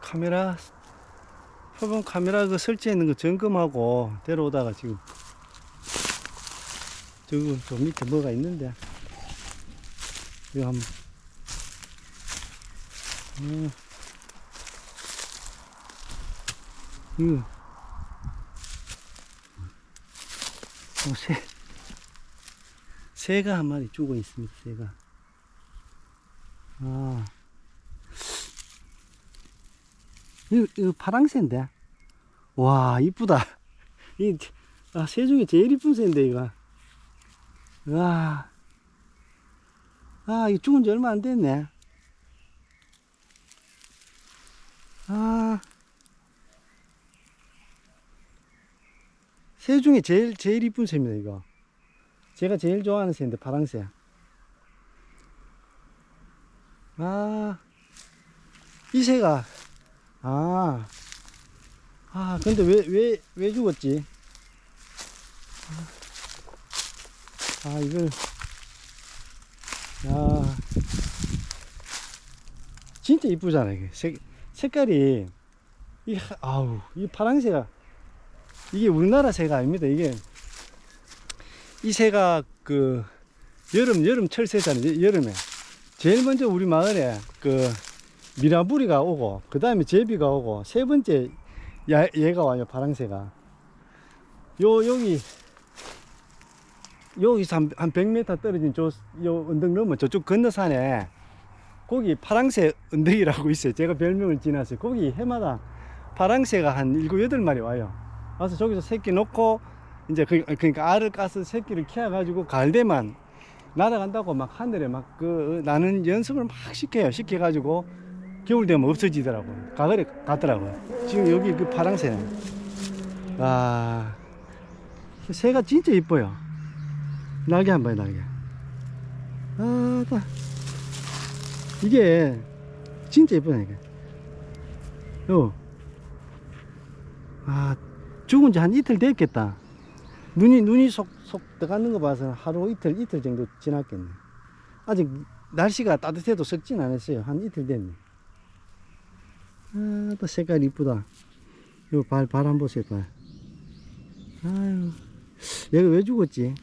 카메라 표본 카메라 그 설치해 있는 거 점검하고 데려오다가 지금 저거 저 밑에 뭐가 있는데. 이거 한번. 음. 이거. 어, 새. 새가 한 마리 죽어 있습니다 새가. 아 이거, 파랑새인데 와 이쁘다 이 아, 새 중에 제일 이쁜 새인데 이거 와 아, 이거 죽은 지 얼마 안 됐네. 아. 새 중에 제일, 제일 이쁜 새입니다, 이거. 제가 제일 좋아하는 새인데, 파랑새. 아. 이 새가, 아. 아, 근데 왜, 왜, 왜 죽었지? 아, 아 이걸. 야 진짜 이쁘잖아 이게 색, 색깔이 이 하- 아우 이 파랑새가 이게 우리나라 새가 아닙니다 이게 이 새가 그 여름 여름 철 새잖아요 여- 여름에 제일 먼저 우리 마을에 그 미라부리가 오고 그 다음에 제비가 오고 세 번째 야, 얘가 와요 파랑새가 요 여기 여기서 한, 한 100m 떨어진 저, 요 언덕 넘어 저쪽 건너산에 거기 파랑새 언덕이라고 있어요. 제가 별명을 지났어요. 거기 해마다 파랑새가 한 7, 8마리 와요. 와서 저기서 새끼 놓고 이제 그, 그러니까 알을 까서 새끼를 키워 가지고 가을 되면 날아간다고 막 하늘에 막 그 나는 연습을 막 시켜요. 시켜 가지고 겨울 되면 없어지더라고요. 가을에 갔더라고요. 지금 여기 그 파랑새는. 와, 새가 진짜 이뻐요. 날개 한 번에 날개. 아, 다. 이게 진짜 예쁘다니까. 요. 아, 죽은 지 한 이틀 됐겠다. 눈이, 눈이 속, 속 들어가는 거 봐서 하루 이틀, 이틀 정도 지났겠네. 아직 날씨가 따뜻해도 썩진 않았어요. 한 이틀 됐네. 아, 또 색깔 이쁘다. 요 발, 발 한번 보세요, 발. 아유, 얘가 왜 죽었지?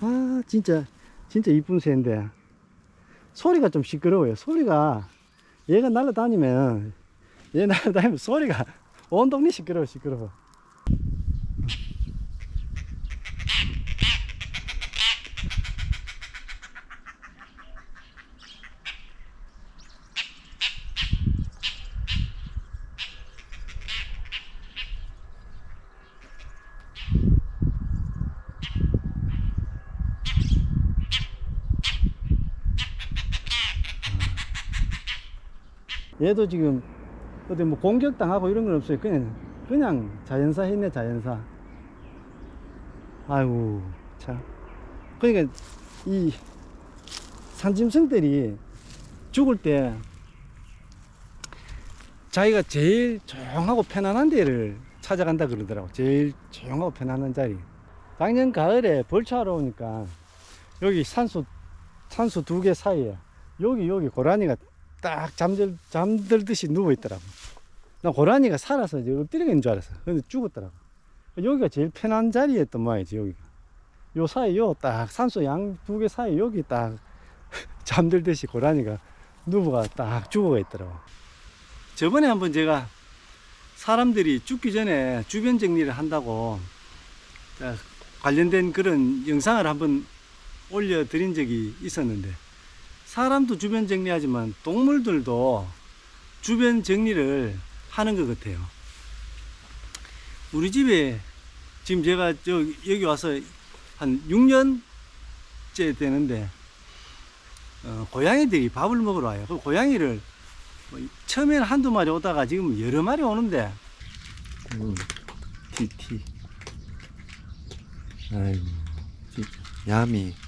아 진짜 진짜 이쁜 새인데 소리가 좀 시끄러워요 소리가 얘가 날아다니면 얘 날아다니면 소리가 온 동네 시끄러워 시끄러워 얘도 지금 어디 뭐 공격당하고 이런 건 없어요. 그냥 그냥 자연사 했네 자연사. 아이고 참. 그러니까 이 산짐승들이 죽을 때 자기가 제일 조용하고 편안한 데를 찾아간다 그러더라고. 제일 조용하고 편안한 자리. 작년 가을에 벌초하러 오니까 여기 산소 산소 두개 사이에 여기 여기 고라니가 딱 잠들 잠들듯이 누워 있더라고. 나 고라니가 살아서 이제 엎드려 있는 줄 알았어. 근데 죽었더라고. 여기가 제일 편한 자리였던 모양이지 여기가. 요 사이 요 딱 산소 양 두 개 사이 여기 딱 잠들듯이 고라니가 누워가 딱 죽어가 있더라고. 저번에 한번 제가 사람들이 죽기 전에 주변 정리를 한다고 자, 관련된 그런 영상을 한번 올려드린 적이 있었는데 사람도 주변 정리하지만 동물들도 주변 정리를 하는 것 같아요. 우리 집에 지금 제가 저 여기 와서 한 6년째 되는데 어, 고양이들이 밥을 먹으러 와요. 그 고양이를 뭐 처음에는 한두 마리 오다가 지금 여러 마리 오는데 음, TT. 아이고. 야미.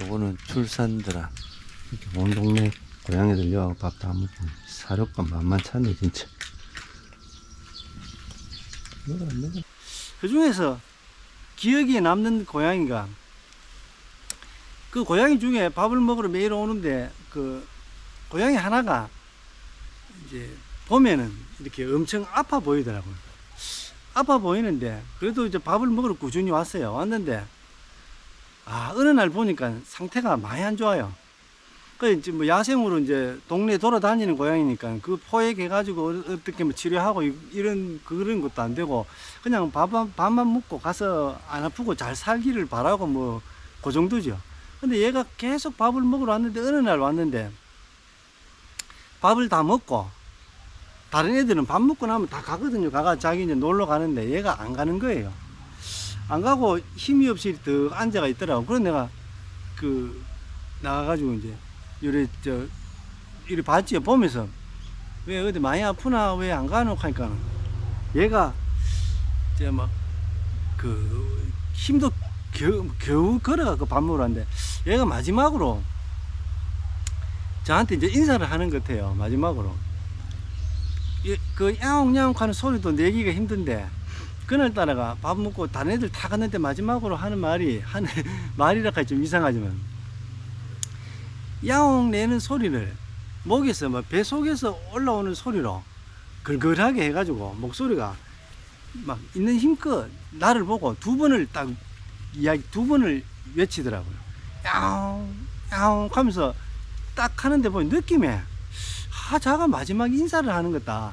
요거는 출산드라. 이렇게 온 동네 고양이들 여하고 밥다 먹고 사료값 만만찮네, 진짜. 먹어라. 그 중에서 기억에 남는 고양이가 그 고양이 중에 밥을 먹으러 매일 오는데 그 고양이 하나가 이제 보면은 이렇게 엄청 아파 보이더라고요. 아파 보이는데 그래도 이제 밥을 먹으러 꾸준히 왔어요. 왔는데 아 어느 날 보니까 상태가 많이 안 좋아요. 그 이제 뭐 야생으로 이제 동네 돌아다니는 고양이니까 그 포획 해 가지고 어떻게 뭐 치료하고 이- 이런 그런 것도 안 되고 그냥 밥만 밥만 먹고 가서 안 아프고 잘 살기를 바라고 뭐 그 정도죠. 근데 얘가 계속 밥을 먹으러 왔는데 어느 날 왔는데 밥을 다 먹고 다른 애들은 밥 먹고 나면 다 가거든요. 가가 자기 이제 놀러 가는데 얘가 안 가는 거예요. 안 가고 힘이 없이 더 앉아가 있더라고. 그래서 내가 그 나가가지고 이제 요래 저 이리 봤지요. 보면서 왜 어디 많이 아프나 왜 안 가노 하니까 얘가 이제 막 그 힘도 겨우, 겨우 걸어가고 밥 먹으러 왔는데 얘가 마지막으로 저한테 이제 인사를 하는 것 같아요. 마지막으로. 이- 그 야옹야옹 하는 소리도 내기가 힘든데 그날따라가 밥 먹고 다른 애들 다 갔는데 마지막으로 하는 말이 하는 말이라 하기 좀 이상하지만 야옹 내는 소리를 목에서 뭐배 속에서 올라오는 소리로 걸걸하게 해가지고 목소리가 막 있는 힘껏 나를 보고 두 번을 딱 이야기 두 번을 외치더라고요. 야옹 야옹 하면서 딱 하는데 보니 느낌에 아 자가 마지막 인사를 하는 거다.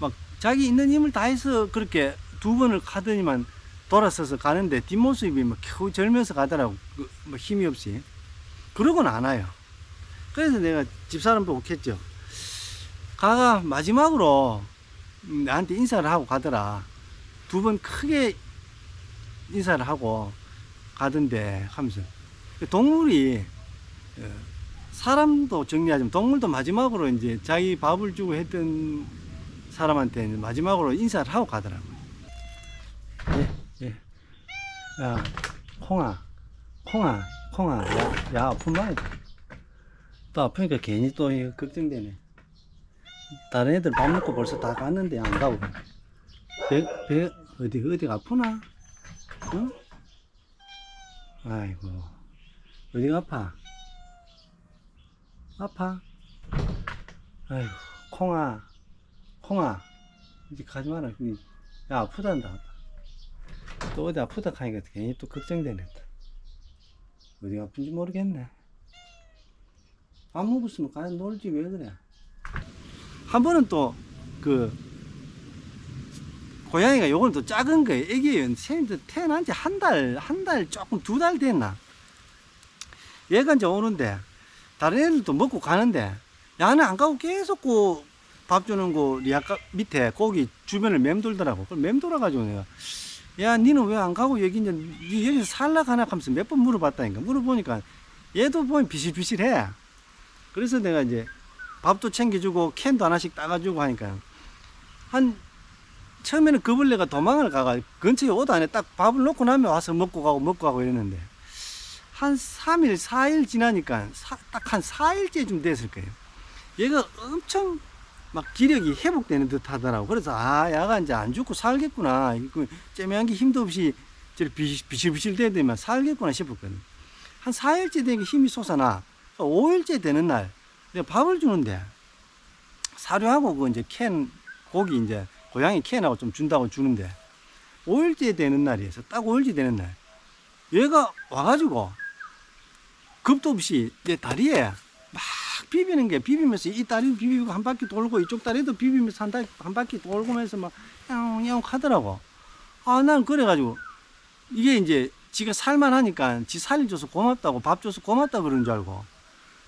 막 자기 있는 힘을 다해서 그렇게 두 번을 하더니만 돌아서서 가는데 뒷모습이 막 겨우 절면서 가더라고. 그, 뭐 힘이 없이. 그러고는 안 와요. 그래서 내가 집사람 보고 했죠. 가가 마지막으로 음, 나한테 인사를 하고 가더라. 두 번 크게 인사를 하고 가던데 하면서 동물이 어, 사람도 정리하자면 동물도 마지막으로 이제 자기 밥을 주고 했던 사람한테 마지막으로 인사를 하고 가더라고요. 예, 예. 야, 콩아, 콩아, 콩아, 야, 야, 아픈 말이다. 또 아프니까 괜히 또 걱정되네. 다른 애들 밥 먹고 벌써 다 갔는데 안 가고. 배, 배, 어디, 어디가 아프나? 응? 아이고, 어디가 아파? 아파? 아이고, 콩아, 콩아, 이제 가지 마라. 니, 야, 아프단다. 또 어디 아프다 하니까 괜히 또 걱정되네. 또. 어디가 아픈지 모르겠네. 밥 먹었으면 가서 놀지 왜 그래? 한 번은 또 그 고양이가 요건 또 작은 거예요. 애기예요. 새- 태어난 지 한 달, 한 달 조금 두 달 됐나? 얘가 이제 오는데 다른 애들도 먹고 가는데 야는 안 가고 계속 그 밥 주는 거 리아까 밑에 거기 주변을 맴돌더라고. 그걸 맴돌아가지고 내가 야 니는 왜 안 가고 여기 이제 니 여기서 살라 가나 하면서 몇 번 물어봤다니까. 물어보니까 얘도 보면 비실비실해. 그래서 내가 이제 밥도 챙겨주고 캔도 하나씩 따가지고 하니까 한 처음에는 그 벌레가 도망을 가가 근처에 오도 안에 딱 밥을 놓고 나면 와서 먹고 가고 먹고 가고 이랬는데 한 3일 4일 지나니까 딱 한 4일째 좀 됐을 거예요 얘가 엄청 막 기력이 회복되는 듯 하더라고. 그래서 아 야가 이제 안 죽고 살겠구나. 이거 째매한 게 힘도 없이 저렇게 비- 비실비실 대더니만 살겠구나 싶었거든. 한 4일째 되니까 힘이 솟아나. 5일째 되는 날 내가 밥을 주는데 사료하고 그 이제 캔 고기 이제 고양이 캔하고 좀 준다고 주는데 5일째 되는 날이어서 딱 5일째 되는 날 얘가 와가지고 겁도 없이 내 다리에 막 비비는 게 비비면서 이 다리 비비고 한 바퀴 돌고 이쪽 다리도 비비면서 한, 다- 한 바퀴 돌고면서 막 야옹야옹 하더라고. 아 난 그래가지고 이게 이제 지가 살만하니까 지 살려줘서 고맙다고 밥 줘서 고맙다 그러는 줄 알고.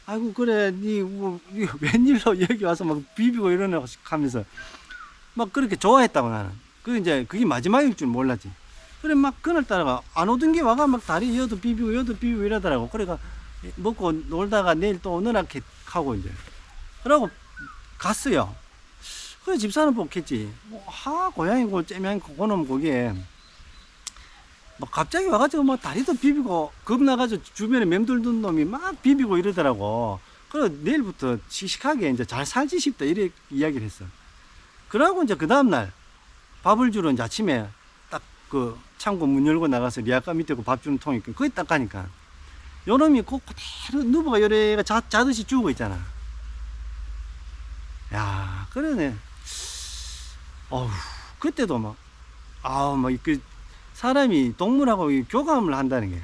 아이고 그래 니 뭐, 니 웬일로 여기 와서 막 비비고 이러나 하면서 막 그렇게 좋아했다고 나는. 그 이제 그게 마지막일 줄 몰랐지. 그래 막 그날 따라가 안 오던 게 와가 막 다리 여도 비비고 여도 비비고 이러더라고. 그래가 먹고 놀다가 내일 또 오느라 하고 이제 그러고 갔어요 그래 집사는 뽑겠지 뭐, 하 고양이고 째면 그거는 거기에 뭐 갑자기 와가지고 뭐 다리도 비비고 겁나가지고 주변에 맴돌던 놈이 막 비비고 이러더라고. 그래 내일부터 씩씩하게 이제 잘 살지 싶다 이래 이야기를 했어. 그러고 이제 그 다음날 밥을 주러 이제 아침에 딱 그 창고 문 열고 나가서 리아까 밑에 그 밥 주는 통이 거기 딱 가니까 요놈이 그 그대로 누버가 요래가 자, 자듯이 죽어 있잖아. 야, 그러네. 어우, 그때도 막, 아우, 막, 그, 사람이 동물하고 이 교감을 한다는 게.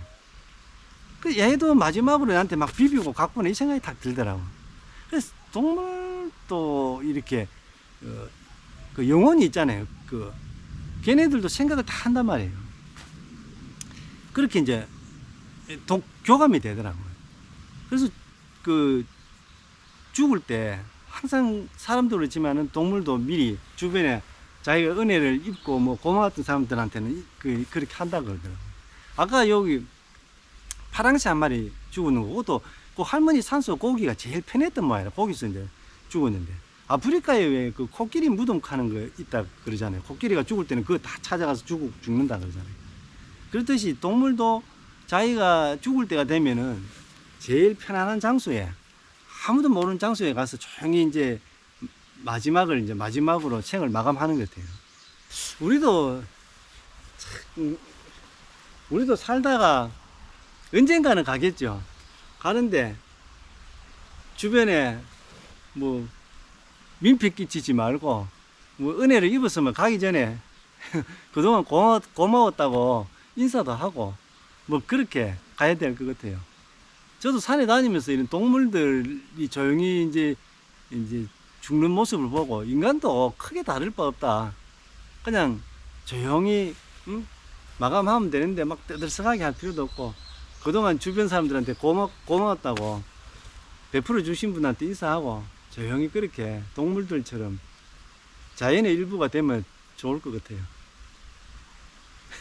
그 얘도 마지막으로 나한테 막 비비고 갖고는 이 생각이 딱 들더라고. 그래서 동물도 이렇게, 어, 그 영혼이 있잖아요. 그, 걔네들도 생각을 다 한단 말이에요. 그렇게 이제, 도, 교감이 되더라고요. 그래서 그, 죽을 때 항상 사람도 그렇지만은 동물도 미리 주변에 자기가 은혜를 입고 뭐 고마웠던 사람들한테는 이- 그, 그렇게 한다 그러더라고요. 아까 여기 파랑새 한 마리 죽었는 거, 그것도 그 할머니 산소 고기가 제일 편했던 모양이라 거기서 이제 죽었는데. 아프리카에 왜 그 코끼리 무덤 카는 거 있다 그러잖아요. 코끼리가 죽을 때는 그거 다 찾아가서 죽, 죽는다 그러잖아요. 그렇듯이 동물도 자기가 죽을 때가 되면은 제일 편안한 장소에 아무도 모르는 장소에 가서 조용히 이제 마지막을 이제 마지막으로 생을 마감하는 것 같아요. 우리도 참, 우리도 살다가 언젠가는 가겠죠. 가는데 주변에 뭐 민폐 끼치지 말고 뭐 은혜를 입었으면 가기 전에 그동안 고마, 고마웠다고 인사도 하고 뭐 그렇게 가야 될 것 같아요. 저도 산에 다니면서 이런 동물들이 조용히 이제 이제 죽는 모습을 보고 인간도 크게 다를 바 없다. 그냥 조용히 음? 마감하면 되는데 막 떠들썩하게 할 필요도 없고 그동안 주변 사람들한테 고마, 고마웠다고 베풀어 주신 분한테 인사하고 조용히 그렇게 동물들처럼 자연의 일부가 되면 좋을 것 같아요.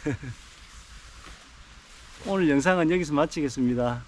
오늘 영상은 여기서 마치겠습니다.